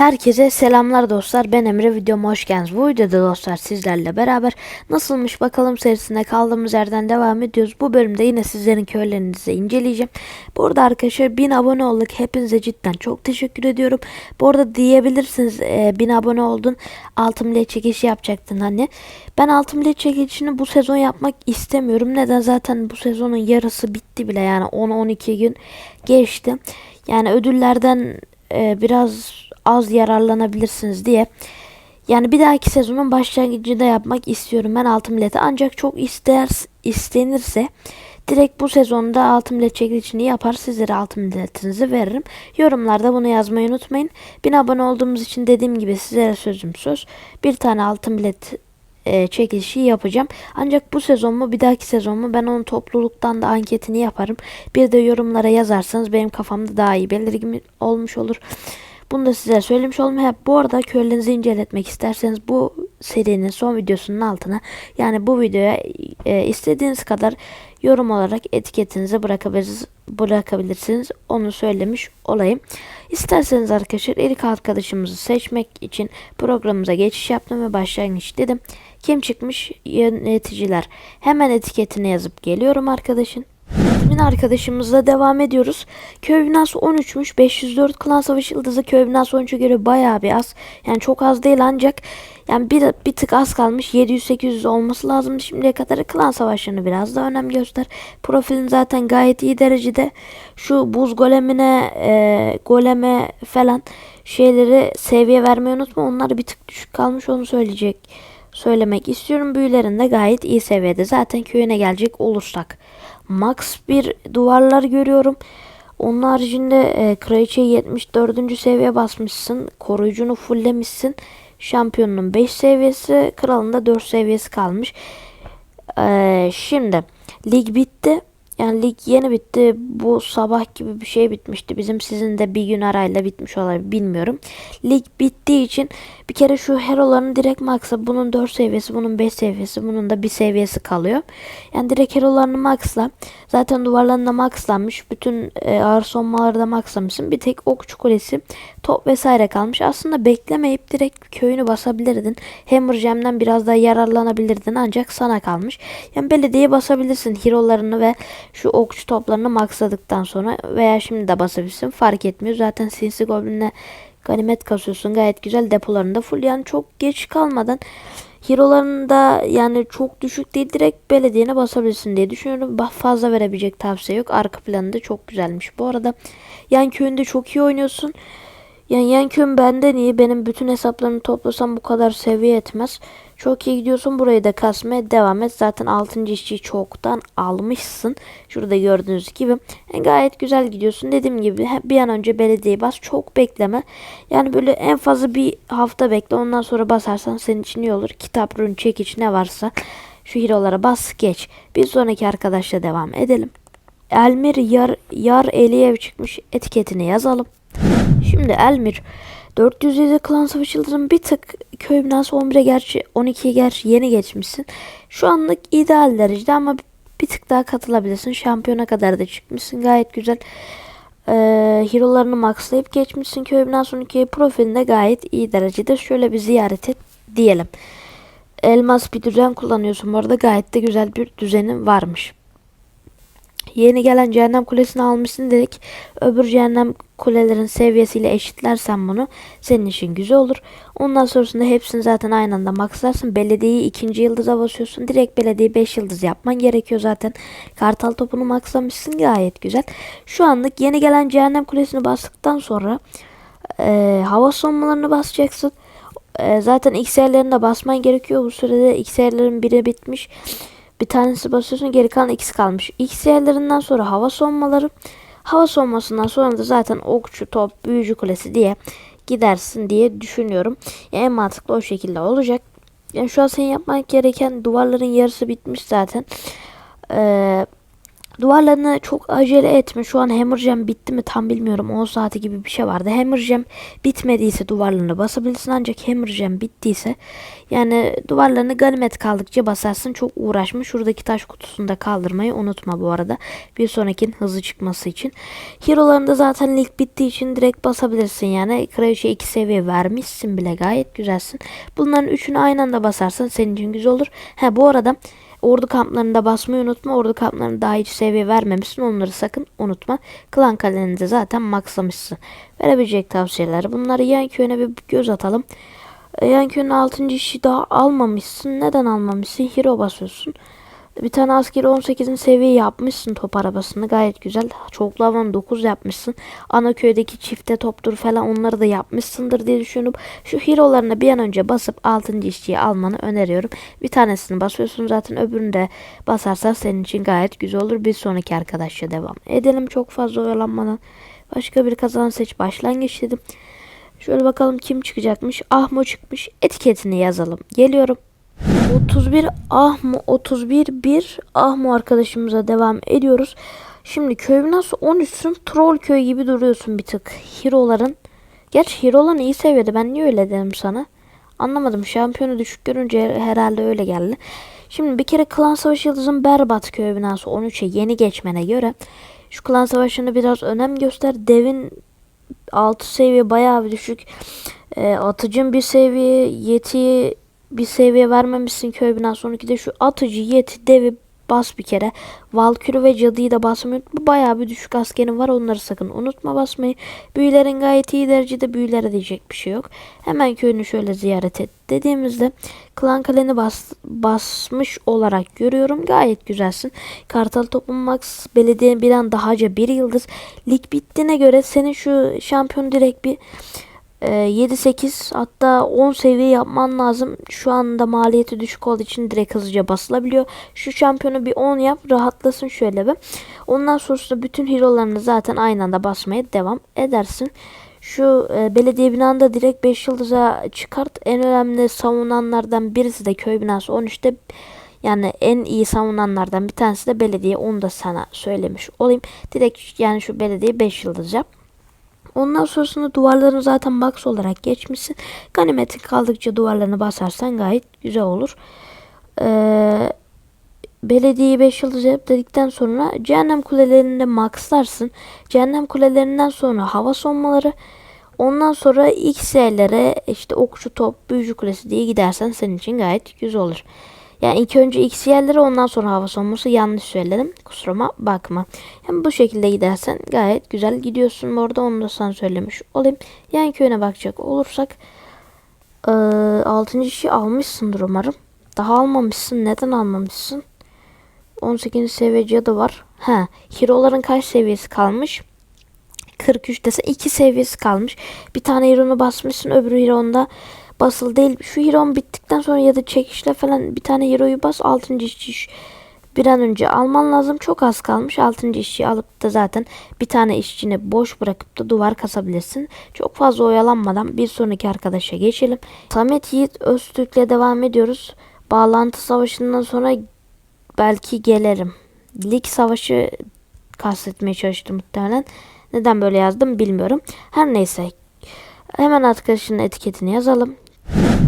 Herkese selamlar dostlar. Ben Emre videoma hoş geldiniz. Bu videoda dostlar sizlerle beraber nasılmış bakalım serisine kaldığımız yerden devam ediyoruz. Bu bölümde yine sizlerin köylerinizi inceleyeceğim. Bu arada arkadaşlar 1000 abone olduk. Hepinize cidden çok teşekkür ediyorum. Bu arada diyebilirsiniz e, 1000 abone oldun. Altın bile çekişi yapacaktın hani. Ben altın bile çekişini bu sezon yapmak istemiyorum. Neden? Zaten bu sezonun yarısı bitti bile yani 10-12 gün geçti. Yani ödüllerden e, biraz az yararlanabilirsiniz diye. Yani bir dahaki sezonun başlangıcında yapmak istiyorum ben altın bileti. Ancak çok ister istenirse direkt bu sezonda altın bilet çekilişini yapar sizlere altın biletinizi veririm. Yorumlarda bunu yazmayı unutmayın. 1000 abone olduğumuz için dediğim gibi sizlere sözüm söz. Bir tane altın bilet e, çekilişi yapacağım. Ancak bu sezon mu bir dahaki sezon mu ben onun topluluktan da anketini yaparım. Bir de yorumlara yazarsanız benim kafamda daha iyi belirgin olmuş olur. Bunu da size söylemiş olayım. Hep bu arada köylerinizi inceletmek isterseniz bu serinin son videosunun altına yani bu videoya e, istediğiniz kadar yorum olarak etiketinizi bırakabilirsiniz, bırakabilirsiniz. Onu söylemiş olayım. İsterseniz arkadaşlar ilk arkadaşımızı seçmek için programımıza geçiş yaptım ve başlangıç dedim. Kim çıkmış? Yöneticiler. Hemen etiketini yazıp geliyorum arkadaşın. Kimin arkadaşımızla devam ediyoruz. Köy binası 13'müş. 504 klan savaş yıldızı köy binası 13'e göre bayağı bir az. Yani çok az değil ancak yani bir, bir tık az kalmış. 700-800 olması lazım. Şimdiye kadar klan savaşlarını biraz da önem göster. Profilin zaten gayet iyi derecede. Şu buz golemine, e, goleme falan şeyleri seviye vermeyi unutma. Onlar bir tık düşük kalmış onu söyleyecek. Söylemek istiyorum. Büyülerinde gayet iyi seviyede. Zaten köyüne gelecek olursak. Max bir duvarlar görüyorum. Onun haricinde e, kraliçe 74. seviye basmışsın. Koruyucunu fulllemişsin. Şampiyonun 5 seviyesi, kralın da 4 seviyesi kalmış. E, şimdi lig bitti. Yani lig yeni bitti. Bu sabah gibi bir şey bitmişti. Bizim sizin de bir gün arayla bitmiş olabilir bilmiyorum. Lig bittiği için bir kere şu heroların direkt max'a bunun 4 seviyesi, bunun 5 seviyesi, bunun da 1 seviyesi kalıyor. Yani direkt herolarını max'la. Zaten duvarlarında max'lanmış. Bütün e, ağır sonmaları da max'lamışsın. Bir tek okçu kulesi, top vesaire kalmış. Aslında beklemeyip direkt köyünü basabilirdin. Hammer Gem'den biraz daha yararlanabilirdin ancak sana kalmış. Yani belediyeye basabilirsin herolarını ve şu okçu toplarını maxladıktan sonra veya şimdi de basabilirsin fark etmiyor. Zaten sinsi goblinle ganimet kasıyorsun gayet güzel depolarında full yani çok geç kalmadan hero'larında yani çok düşük değil direkt belediyene basabilirsin diye düşünüyorum. Fazla verebilecek tavsiye yok. Arka planı da çok güzelmiş. Bu arada yan köyünde çok iyi oynuyorsun. Yani yan köyüm benden iyi. Benim bütün hesaplarımı toplasam bu kadar seviye etmez. Çok iyi gidiyorsun. Burayı da kasmaya devam et. Zaten 6. işçiyi çoktan almışsın. Şurada gördüğünüz gibi. Yani gayet güzel gidiyorsun. Dediğim gibi bir an önce belediye bas. Çok bekleme. Yani böyle en fazla bir hafta bekle. Ondan sonra basarsan senin için iyi olur. Kitap, rün, çekiç ne varsa şu hero'lara bas geç. Bir sonraki arkadaşla devam edelim. Elmir Yar, Yar Eliyev çıkmış. Etiketini yazalım. Şimdi Elmir 407 klan savaş yıldızın bir tık köy binası 11'e gerçi 12'ye gerçi yeni geçmişsin. Şu anlık ideal derecede ama bir tık daha katılabilirsin. Şampiyona kadar da çıkmışsın. Gayet güzel. Ee, hero'larını maxlayıp geçmişsin. Köy binası 12'ye profilinde gayet iyi derecede. Şöyle bir ziyaret et diyelim. Elmas bir düzen kullanıyorsun. Bu arada gayet de güzel bir düzenin varmış. Yeni gelen cehennem kulesini almışsın dedik. Öbür cehennem kulelerin seviyesiyle eşitlersen bunu senin için güzel olur. Ondan sonrasında hepsini zaten aynı anda maxlarsın. Belediyeyi ikinci yıldıza basıyorsun. Direkt belediyeyi 5 yıldız yapman gerekiyor zaten. Kartal topunu maxlamışsın gayet güzel. Şu anlık yeni gelen cehennem kulesini bastıktan sonra e, hava sonmalarını basacaksın. E, zaten XR'lerini de basman gerekiyor. Bu sürede XR'lerin biri bitmiş. Bir tanesi basıyorsun geri kalan ikisi kalmış. X yerlerinden sonra hava sonmaları. Hava sonmasından sonra da zaten okçu, top, büyücü kulesi diye gidersin diye düşünüyorum. Yani en mantıklı o şekilde olacak. Yani şu an senin yapman gereken duvarların yarısı bitmiş zaten. Ee, Duvarlarını çok acele etme. Şu an Hammer bitti mi tam bilmiyorum. 10 saati gibi bir şey vardı. Hammer Jam bitmediyse duvarlarını basabilirsin. Ancak Hammer bittiyse yani duvarlarını ganimet kaldıkça basarsın. Çok uğraşma. Şuradaki taş kutusunu da kaldırmayı unutma bu arada. Bir sonrakinin hızlı çıkması için. Hero'larında zaten lig bittiği için direkt basabilirsin yani. Kraliçe 2 seviye vermişsin bile gayet güzelsin. Bunların üçünü aynı anda basarsan senin için güzel olur. Ha bu arada Ordu kamplarında basmayı unutma. Ordu kamplarını daha hiç seviye vermemişsin. Onları sakın unutma. Klan kaleni de zaten maxlamışsın. Verebilecek tavsiyeler. Bunları yan köyüne bir göz atalım. Yan köyün 6. işi daha almamışsın. Neden almamışsın? Hero basıyorsun. Bir tane askeri 18'in seviye yapmışsın top arabasını gayet güzel. Çoklu havan 9 yapmışsın. Ana köydeki çifte toptur falan onları da yapmışsındır diye düşünüp şu hero'larına bir an önce basıp 6. işçiyi almanı öneriyorum. Bir tanesini basıyorsun zaten öbürünü de basarsan senin için gayet güzel olur. Bir sonraki arkadaşla devam edelim çok fazla oyalanmadan. Başka bir kazan seç başlangıç dedim. Şöyle bakalım kim çıkacakmış. Ahmo çıkmış. Etiketini yazalım. Geliyorum. 31 Ahmo 31 1 Ahmo arkadaşımıza devam ediyoruz. Şimdi köy nasıl 13'sün troll köy gibi duruyorsun bir tık. Hero'ların. Gerçi hero'ların iyi seviyede ben niye öyle dedim sana. Anlamadım şampiyonu düşük görünce herhalde öyle geldi. Şimdi bir kere klan savaşı yıldızın berbat köy binası 13'e yeni geçmene göre şu klan savaşını biraz önem göster. Devin 6 seviye bayağı bir düşük. E, atıcın bir seviye yetiyi bir seviye vermemişsin köy binası 12'de şu atıcı yeti devi bas bir kere. Valkürü ve cadıyı da basmayı unutma. Bayağı bir düşük askerin var onları sakın unutma basmayı. Büyülerin gayet iyi derecede büyülere diyecek bir şey yok. Hemen köyünü şöyle ziyaret et dediğimizde klan kaleni bas, basmış olarak görüyorum. Gayet güzelsin. Kartal Toplum Max belediye bir an dahaca bir yıldız. Lig bittiğine göre senin şu şampiyon direkt bir 7-8 hatta 10 seviye yapman lazım. Şu anda maliyeti düşük olduğu için direkt hızlıca basılabiliyor. Şu şampiyonu bir 10 yap rahatlasın şöyle bir. Ondan sonrasında bütün hero'larını zaten aynı anda basmaya devam edersin. Şu e, belediye binanda direkt 5 yıldıza çıkart. En önemli savunanlardan birisi de köy binası 13'te yani en iyi savunanlardan bir tanesi de belediye. Onu da sana söylemiş olayım. Direkt yani şu belediye 5 yıldız yap. Ondan sonrasında duvarlarını zaten max olarak geçmişsin. Ganimetin kaldıkça duvarlarını basarsan gayet güzel olur. Ee, belediyeyi 5 yıldız yap dedikten sonra cehennem kulelerinde maxlarsın. Cehennem kulelerinden sonra hava sonmaları Ondan sonra XL'lere işte okçu top, büyücü kulesi diye gidersen senin için gayet güzel olur. Yani ilk önce X yerleri ondan sonra hava sonması yanlış söyledim. Kusuruma bakma. Hem bu şekilde gidersen gayet güzel gidiyorsun. Orada onu da sana söylemiş olayım. Yan köyüne bakacak olursak e, 6. işi almışsındır umarım. Daha almamışsın. Neden almamışsın? 18. seviye cadı var. Ha, hero'ların kaç seviyesi kalmış? 43 dese 2 seviyesi kalmış. Bir tane hero'nu basmışsın öbürü hero'nda basılı değil. Şu hero'm bittikten sonra ya da çekişle falan bir tane hero'yu bas 6. işçi bir an önce alman lazım. Çok az kalmış. 6. işçi alıp da zaten bir tane işçini boş bırakıp da duvar kasabilirsin. Çok fazla oyalanmadan bir sonraki arkadaşa geçelim. Samet Yiğit Öztürk'le devam ediyoruz. Bağlantı savaşından sonra belki gelirim. Lig savaşı kastetmeye çalıştım muhtemelen. Neden böyle yazdım bilmiyorum. Her neyse. Hemen arkadaşının etiketini yazalım.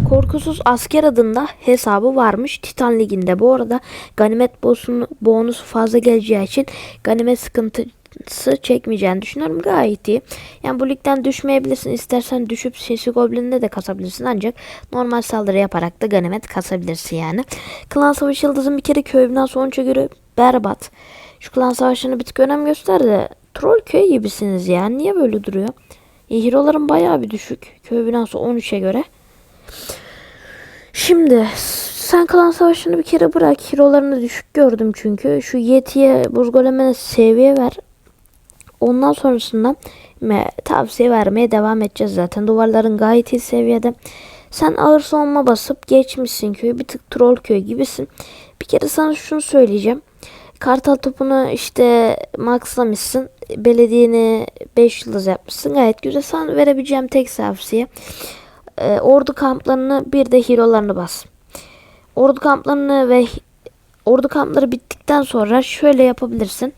Korkusuz asker adında hesabı varmış Titan Ligi'nde. Bu arada ganimet bonusu, bonusu fazla geleceği için ganimet sıkıntısı çekmeyeceğini düşünüyorum. Gayet iyi. Yani bu ligden düşmeyebilirsin. İstersen düşüp Sesi Goblin'de de kasabilirsin. Ancak normal saldırı yaparak da ganimet kasabilirsin yani. Klan Savaşı Yıldız'ın bir kere köyünden sonuca göre berbat. Şu klan savaşını bir tık önem göster de troll köy gibisiniz yani. Niye böyle duruyor? E, hero'ların bayağı bir düşük. Köy binası 13'e göre. Şimdi sen klan savaşını bir kere bırak. Hero'larını düşük gördüm çünkü. Şu Yeti'ye buz golemine seviye ver. Ondan sonrasında tavsiye vermeye devam edeceğiz zaten. Duvarların gayet iyi seviyede. Sen ağır savunma basıp geçmişsin köyü. Bir tık troll köy gibisin. Bir kere sana şunu söyleyeceğim. Kartal topunu işte maxlamışsın. Belediyeni 5 yıldız yapmışsın. Gayet güzel. Sana verebileceğim tek tavsiye. E, ordu kamplarını bir de hero'larını bas. Ordu kamplarını ve ordu kampları bittikten sonra şöyle yapabilirsin.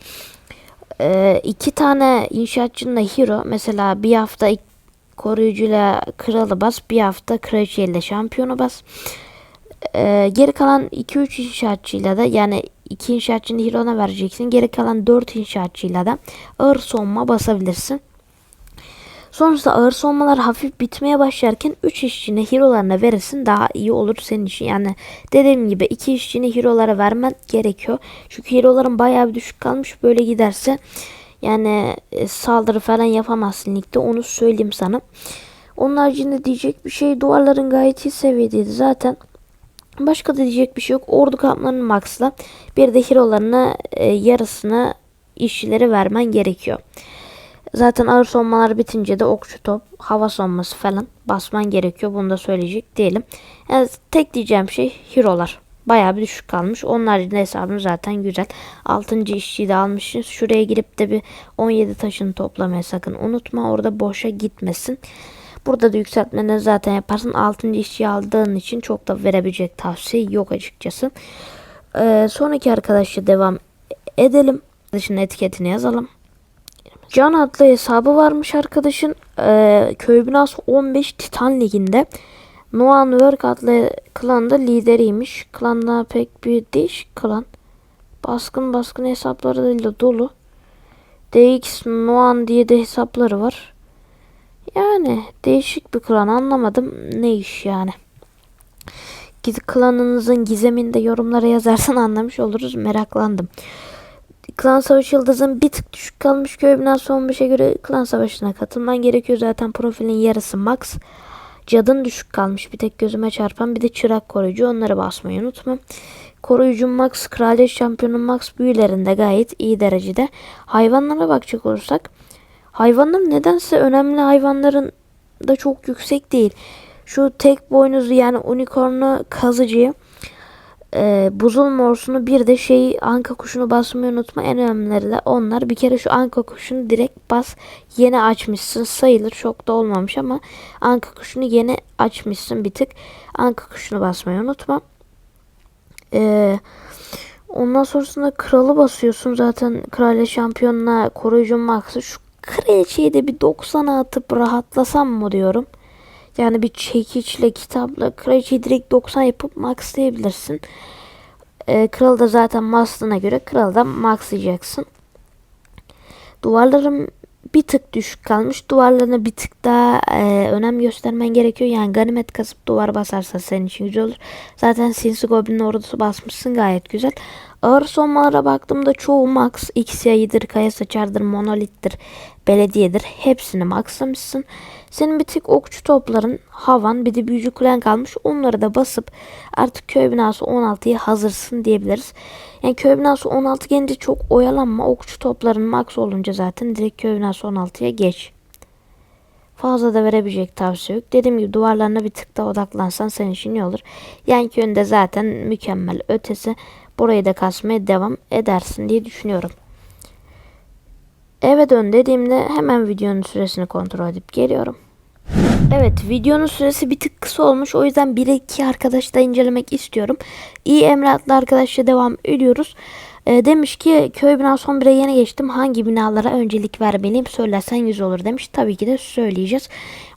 Ee, iki tane inşaatçınla hero mesela bir hafta koruyucuyla kralı bas bir hafta kraliçeyle şampiyonu bas. Ee, geri kalan 2-3 inşaatçıyla da yani 2 inşaatçını hero'na vereceksin. Geri kalan 4 inşaatçıyla da ağır savunma basabilirsin. Sonrasında ağır savunmalar hafif bitmeye başlarken 3 işçini hero'larına verirsin daha iyi olur senin için. Yani dediğim gibi 2 işçini hero'lara vermen gerekiyor. Çünkü hero'ların bayağı bir düşük kalmış. Böyle giderse yani e, saldırı falan yapamazsın ligde onu söyleyeyim sana. Onun haricinde diyecek bir şey duvarların gayet iyi seviyedeydi zaten. Başka da diyecek bir şey yok. Ordu kamplarını maxla bir de hero'larına e, yarısını işçileri vermen gerekiyor. Zaten ağır savunmalar bitince de okçu top, hava savunması falan basman gerekiyor. Bunu da söyleyecek değilim. Yani tek diyeceğim şey hero'lar. Bayağı bir düşük kalmış. Onun haricinde hesabım zaten güzel. 6. işçiyi de almışsınız. Şuraya girip de bir 17 taşını toplamaya sakın unutma. Orada boşa gitmesin. Burada da yükseltmeni zaten yaparsın. 6. işçiyi aldığın için çok da verebilecek tavsiye yok açıkçası. Ee, sonraki arkadaşla devam edelim. Dışında etiketini yazalım. Can adlı hesabı varmış arkadaşın. Ee, köy binası 15 Titan Ligi'nde. Noan Work adlı klanda lideriymiş. Klanda pek bir değişik klan. Baskın baskın hesaplarıyla dolu. DX Noan diye de hesapları var. Yani değişik bir klan anlamadım. Ne iş yani. Klanınızın gizemini de yorumlara yazarsan anlamış oluruz. Meraklandım. Klan Savaşı Yıldız'ın bir tık düşük kalmış köy binası 15'e göre klan savaşına katılman gerekiyor. Zaten profilin yarısı max. Cadın düşük kalmış. Bir tek gözüme çarpan bir de çırak koruyucu. Onları basmayı unutma. Koruyucu max, kraliyet şampiyonu max büyülerinde gayet iyi derecede. Hayvanlara bakacak olursak. Hayvanlar nedense önemli hayvanların da çok yüksek değil. Şu tek boynuzlu yani unicornlu kazıcıyı e, buzul morsunu bir de şeyi anka kuşunu basmayı unutma. En önemlileri de onlar. Bir kere şu anka kuşunu direkt bas. Yeni açmışsın sayılır. Çok da olmamış ama anka kuşunu yeni açmışsın bir tık. Anka kuşunu basmayı unutma. Eee Ondan sonrasında kralı basıyorsun. Zaten kraliçe şampiyonuna koruyucu max'ı. Şu kraliçeyi de bir 90'a atıp rahatlasam mı diyorum. Yani bir çekiçle kitapla kraliçeyi direkt 90 yapıp maxlayabilirsin. Ee, kral da zaten max'ına göre kral da maxlayacaksın. Duvarlarım bir tık düşük kalmış. Duvarlarına bir tık daha e, önem göstermen gerekiyor. Yani ganimet kasıp duvar basarsa senin için güzel olur. Zaten Sinsi Goblin ordusu basmışsın gayet güzel. Ağır sonmalara baktığımda çoğu max. XY'dir, kaya saçardır, monolittir, belediyedir. Hepsini maxlamışsın. Senin bir tık okçu topların, havan bir de büyücü kulen kalmış. Onları da basıp artık köy binası 16'ya hazırsın diyebiliriz. Yani köy binası 16 gelince çok oyalanma. Okçu topların max olunca zaten direkt köy binası 16'ya geç. Fazla da verebilecek tavsiye yok. Dediğim gibi duvarlarına bir tık daha odaklansan senin için iyi olur. Yan yönde zaten mükemmel ötesi. Burayı da kasmaya devam edersin diye düşünüyorum. Eve dön dediğimde hemen videonun süresini kontrol edip geliyorum. Evet videonun süresi bir tık kısa olmuş. O yüzden 1-2 arkadaşla incelemek istiyorum. İyi Emre adlı arkadaşla devam ediyoruz. Ee, demiş ki köy binası 11'e yeni geçtim. Hangi binalara öncelik vermeliyim söylersen yüz olur demiş. Tabii ki de söyleyeceğiz.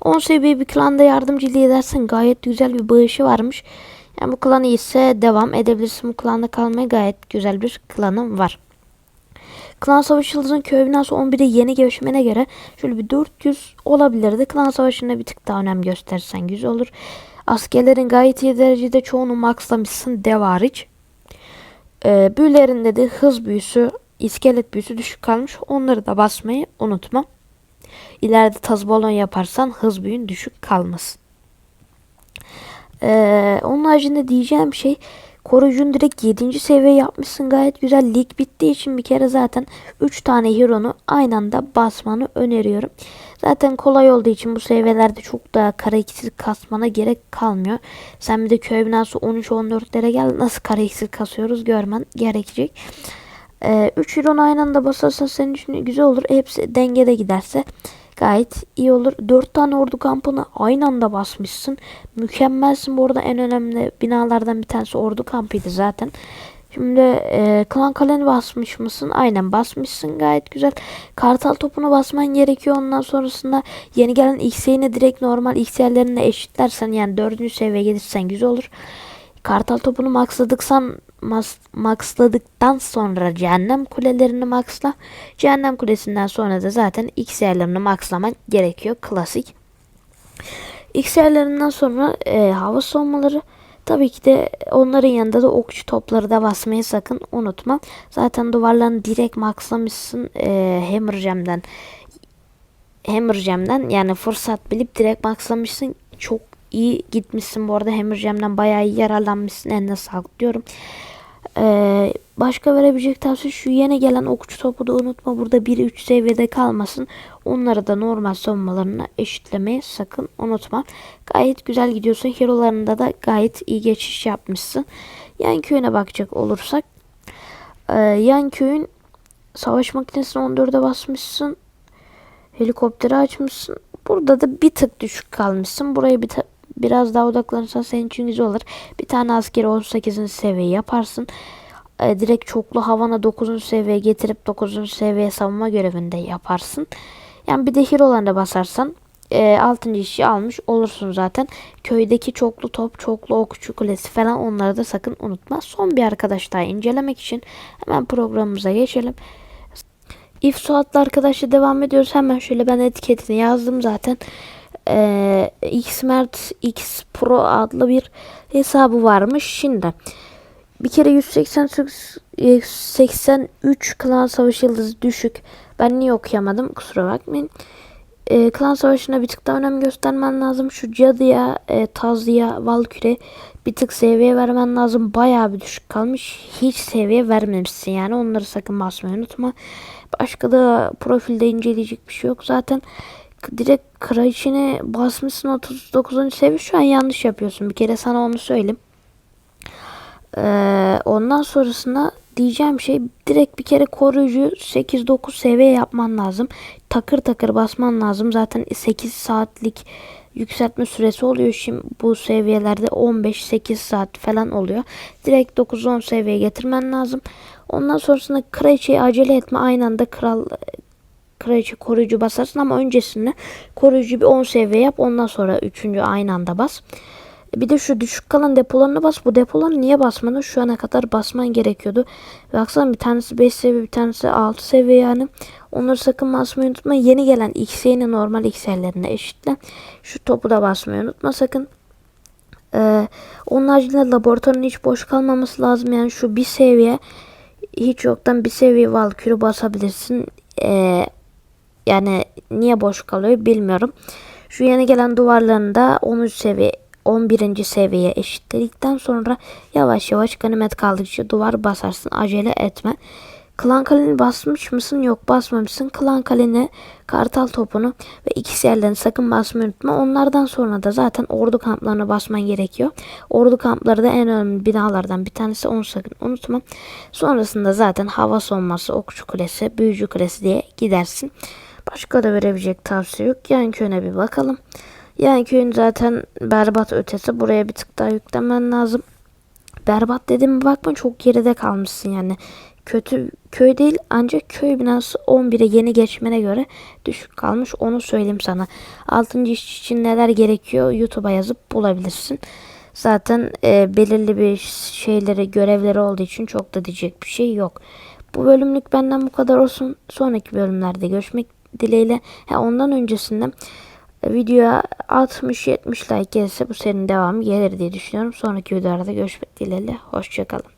10 seviye bir klanda yardımcı edersen gayet güzel bir bağışı varmış. Yani bu klan iyiyse devam edebilirsin. Bu klanda kalmaya gayet güzel bir klanım var. Klan Savaşı Yıldız'ın köy binası 11'e yeni gevşemene göre şöyle bir 400 olabilirdi. Klan Savaşı'na bir tık daha önem göstersen güzel olur. Askerlerin gayet iyi derecede çoğunu maxlamışsın dev hariç. Ee, büyülerinde de hız büyüsü, iskelet büyüsü düşük kalmış. Onları da basmayı unutma. İleride taz balon yaparsan hız büyün düşük kalmasın. Ee, onun haricinde diyeceğim şey koruyucun direkt 7. seviye yapmışsın gayet güzel. Lig bittiği için bir kere zaten 3 tane hero'nu aynı anda basmanı öneriyorum. Zaten kolay olduğu için bu seviyelerde çok daha kara iksir kasmana gerek kalmıyor. Sen bir de köy binası 13-14'lere gel nasıl kara iksir kasıyoruz görmen gerekecek. Ee, 3 hero'nu aynı anda basarsan senin için güzel olur. Hepsi dengede giderse gayet iyi olur. 4 tane ordu kampını aynı anda basmışsın. Mükemmelsin. Bu arada en önemli binalardan bir tanesi ordu kampıydı zaten. Şimdi e, klan kaleni basmış mısın? Aynen basmışsın gayet güzel. Kartal topunu basman gerekiyor. Ondan sonrasında yeni gelen X'ini direkt normal X'lerine eşitlersen yani dördüncü seviyeye gelirsen güzel olur. Kartal topunu maxladıksan mas, maxladıktan sonra cehennem kulelerini maxla. Cehennem kulesinden sonra da zaten X yerlerini maxlaman gerekiyor. Klasik. X yerlerinden sonra e, hava savunmaları tabii ki de onların yanında da okçu topları da basmayı sakın unutma. Zaten duvarlarını direkt maxlamışsın e, Hammer Jam'den. Hammer Jam'den yani fırsat bilip direkt maxlamışsın. Çok iyi gitmişsin bu arada Hammer Jam'den bayağı iyi yararlanmışsın. Eline sağlık diyorum. Ee, başka verebilecek tavsiye şu yeni gelen okçu topu da unutma. Burada 1-3 seviyede kalmasın. Onları da normal savunmalarına eşitlemeyi sakın unutma. Gayet güzel gidiyorsun. Hero'larında da gayet iyi geçiş yapmışsın. Yan köyüne bakacak olursak. E, yan köyün savaş makinesini 14'e basmışsın. Helikopteri açmışsın. Burada da bir tık düşük kalmışsın. Burayı bir biraz daha odaklanırsan senin için güzel olur. Bir tane askeri 18. seviye yaparsın. E, direkt çoklu havana 9. seviyeye getirip 9. seviye savunma görevinde yaparsın. Yani bir de hero'larına basarsan e, 6. işi almış olursun zaten. Köydeki çoklu top, çoklu okçu kulesi falan onları da sakın unutma. Son bir arkadaş daha incelemek için hemen programımıza geçelim. If Suat'la arkadaşla devam ediyoruz. Hemen şöyle ben etiketini yazdım zaten. Ee, Xmert X Pro adlı bir hesabı varmış. Şimdi bir kere 188 83 klan savaş yıldızı düşük. Ben niye okuyamadım kusura bakmayın. E, klan savaşına bir tık daha önem göstermen lazım. Şu cadıya, e, tazıya, valküre bir tık seviye vermen lazım. Bayağı bir düşük kalmış. Hiç seviye vermemişsin yani. Onları sakın basmayı unutma. Başka da profilde inceleyecek bir şey yok. Zaten direkt kraliçene basmışsın 39. seviye. Şu an yanlış yapıyorsun. Bir kere sana onu söyleyeyim. Ee, ondan sonrasında diyeceğim şey direkt bir kere koruyucu 8-9 seviye yapman lazım. Takır takır basman lazım. Zaten 8 saatlik yükseltme süresi oluyor. Şimdi bu seviyelerde 15-8 saat falan oluyor. Direkt 9-10 seviyeye getirmen lazım. Ondan sonrasında kraliçeyi acele etme. Aynı anda kral kraliçe koruyucu basarsın ama öncesinde koruyucu bir 10 seviye yap. Ondan sonra 3. aynı anda bas. Bir de şu düşük kalan depolarını bas. Bu depoları niye basmadın? Şu ana kadar basman gerekiyordu. Baksana bir tanesi 5 seviye bir tanesi 6 seviye yani. Onları sakın basmayı unutma. Yeni gelen XY'ni normal XL'lerine eşitle. Şu topu da basmayı unutma sakın. Ee, onun haricinde laboratuvarın hiç boş kalmaması lazım. Yani şu bir seviye hiç yoktan bir seviye valkürü basabilirsin. Ee, yani niye boş kalıyor bilmiyorum. Şu yeni gelen duvarlarında 13 seviye 11. seviyeye eşitledikten sonra yavaş yavaş ganimet kaldıkça duvar basarsın. Acele etme. Klan kaleni basmış mısın? Yok basmamışsın. Klan kaleni, kartal topunu ve ikisi yerlerini sakın basmayı unutma. Onlardan sonra da zaten ordu kamplarına basman gerekiyor. Ordu kampları da en önemli binalardan bir tanesi. Onu sakın unutma. Sonrasında zaten hava sonması, okçu kulesi, büyücü kulesi diye gidersin. Başka da verebilecek tavsiye yok. Yan köyüne bir bakalım. Yani köyün zaten berbat ötesi. Buraya bir tık daha yüklemen lazım. Berbat dedim bakma çok geride kalmışsın yani. Kötü köy değil ancak köy binası 11'e yeni geçmene göre düşük kalmış. Onu söyleyeyim sana. 6. iş için neler gerekiyor YouTube'a yazıp bulabilirsin. Zaten e, belirli bir şeyleri, görevleri olduğu için çok da diyecek bir şey yok. Bu bölümlük benden bu kadar olsun. Sonraki bölümlerde görüşmek dileğiyle. Ha, ondan öncesinde videoya 60-70 like gelirse bu serinin devamı gelir diye düşünüyorum. Sonraki videolarda görüşmek dileğiyle. Hoşçakalın.